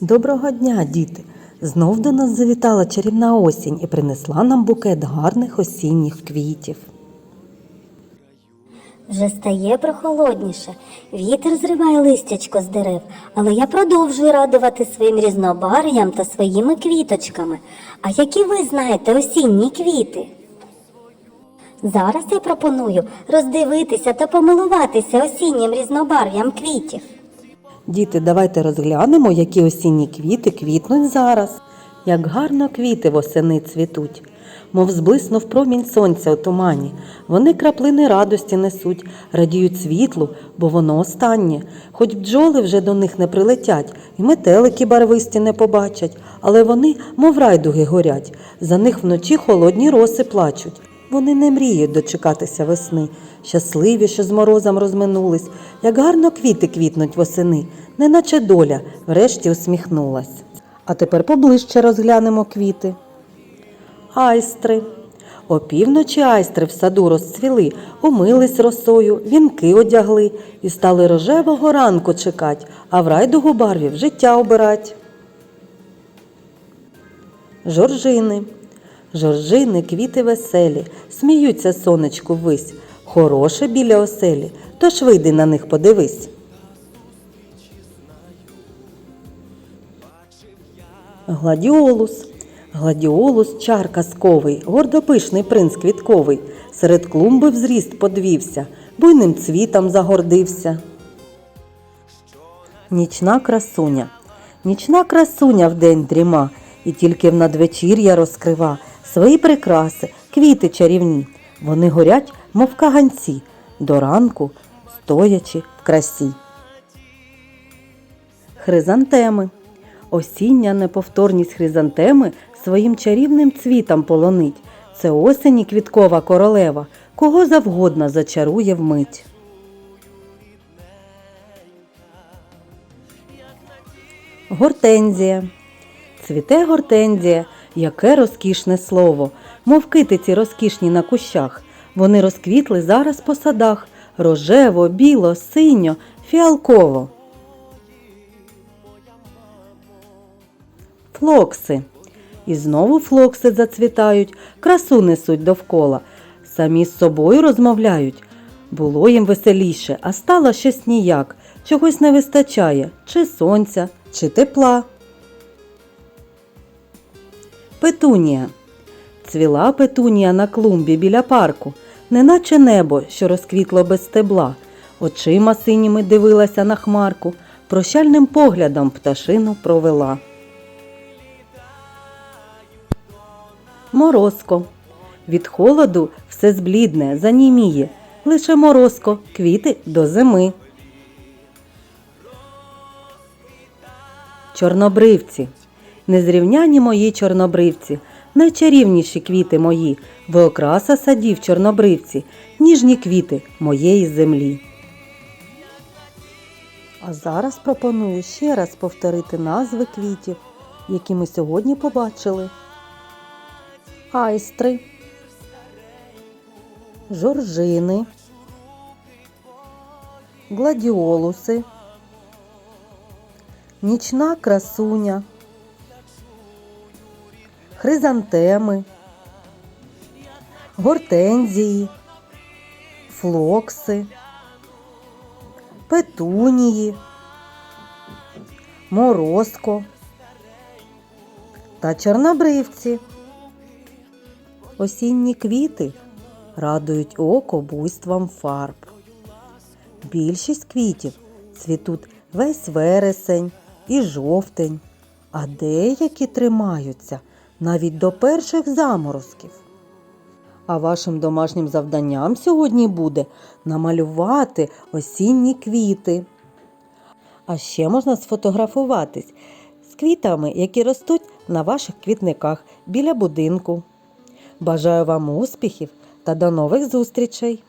Доброго дня, діти! Знов до нас завітала чарівна осінь і принесла нам букет гарних осінніх квітів. Вже стає прохолодніше, вітер зриває листячко з дерев, але я продовжую радувати своїм різнобарв'ям та своїми квіточками. А які ви знаєте осінні квіти? Зараз я пропоную роздивитися та помилуватися осіннім різнобарв'ям квітів. Діти, давайте розглянемо, які осінні квіти квітнуть зараз. Як гарно квіти восени цвітуть, мов зблиснув промінь сонця у тумані. Вони краплини радості несуть, радіють світлу, бо воно останнє. Хоч бджоли вже до них не прилетять, і метелики барвисті не побачать, але вони, мов райдуги, горять. За них вночі холодні роси плачуть. Вони не мріють дочекатися весни, щасливі, що з морозом розминулись, як гарно квіти квітнуть восени, неначе доля врешті усміхнулась. А тепер поближче розглянемо квіти. Айстри. Опівночі айстри в саду розцвіли, умились росою, вінки одягли і стали рожевого ранку чекать, а в райдугу барвів життя обирать. Жоржини. Жоржини, квіти веселі, сміються сонечку вись, хороше біля оселі, тож вийди на них подивись. Гладіолус. Гладіолус чар казковий, гордопишний принц квітковий, серед клумби в зріст подвівся, буйним цвітом загордився. Нічна красуня. Нічна красуня вдень дріма, і тільки в надвечір'я розкрива свої прикраси, квіти чарівні. Вони горять, мов каганці, до ранку, стоячи в красі. Хризантеми. Осіння неповторність хризантеми своїм чарівним цвітом полонить. Це осені квіткова королева, кого завгодно зачарує вмить. Гортензія. Цвіте гортензія, яке розкішне слово, мов китиці розкішні на кущах. Вони розквітли зараз по садах рожево, біло, синьо, фіалково. Флокси. І знову флокси зацвітають, красу несуть довкола. Самі з собою розмовляють. Було їм веселіше, а стало щось ніяк, чогось не вистачає, чи сонця, чи тепла. Петунія. Цвіла петунія на клумбі біля парку, неначе небо, що розквітло без стебла. Очима синіми дивилася на хмарку, прощальним поглядом пташину провела. Морозко. Від холоду все зблідне, заніміє. Лише морозко, квіти до зими. Чорнобривці. Незрівняні мої чорнобривці, найчарівніші квіти мої, ви окраса садів чорнобривці, ніжні квіти моєї землі. А зараз пропоную ще раз повторити назви квітів, які ми сьогодні побачили. Айстри, жоржини, гладіолуси, нічна красуня, хризантеми, гортензії, флокси, петунії, морозко та чорнобривці. Осінні квіти радують око буйством фарб. Більшість квітів цвітуть весь вересень і жовтень, а деякі тримаються навіть до перших заморозків. А вашим домашнім завданням сьогодні буде намалювати осінні квіти. А ще можна сфотографуватись з квітами, які ростуть на ваших квітниках біля будинку. Бажаю вам успіхів та до нових зустрічей!